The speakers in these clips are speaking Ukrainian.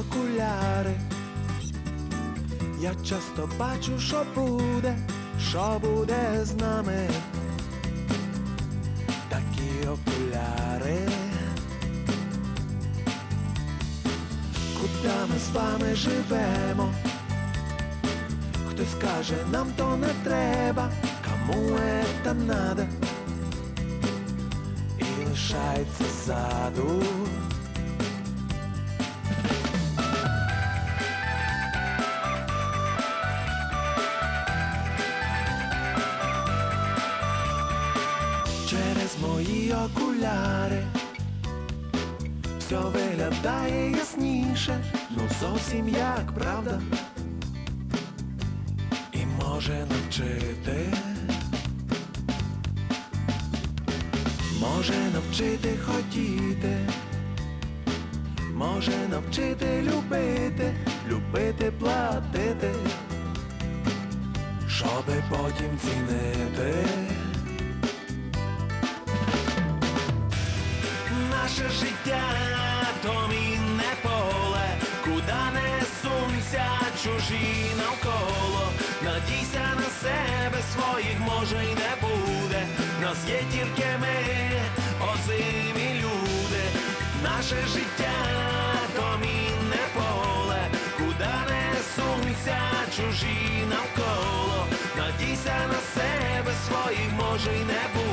окуляри. Я часто бачу, що буде, що буде з нами. Такі окуляри. Куди ми з вами живемо? Хтось каже, нам то не треба, кому это надо І лишається ззаду мої окуляри. Все виглядає ясніше, ну зовсім як правда. І може навчити, може навчити хотіти, може навчити любити, любити платити, щоби потім цінити. Наше життя то мінне поле, куди не сунься чужі навколо. Надійся на себе, своїх може й не буде. Нас є тільки ми, озимі люди. Наше життя то мінне поле, куди не сунься чужі навколо. Надійся на себе, своїх може й не буде.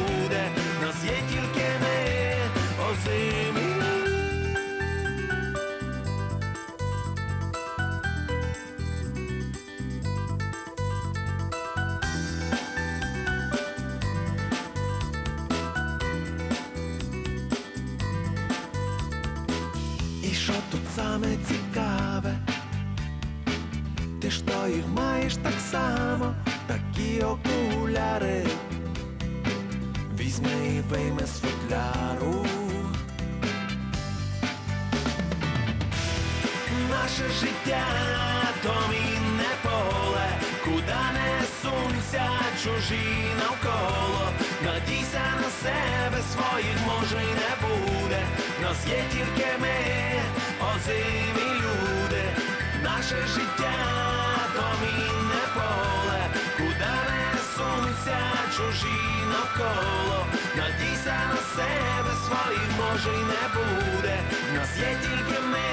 Що тут саме цікаве? Ти ж то їх маєш так само, такі окуляри. Візьми і вийми з футляру. Наше життя то мінне поле, куди не сунься чужі навколо. Надійся на себе, своїх може й не буде. Нас є тільки ми, озимі люди. Наше життя то мінне поле, куди не сунься чужі навколо. Надійся на себе, своїх може й не буде. Нас є тільки ми,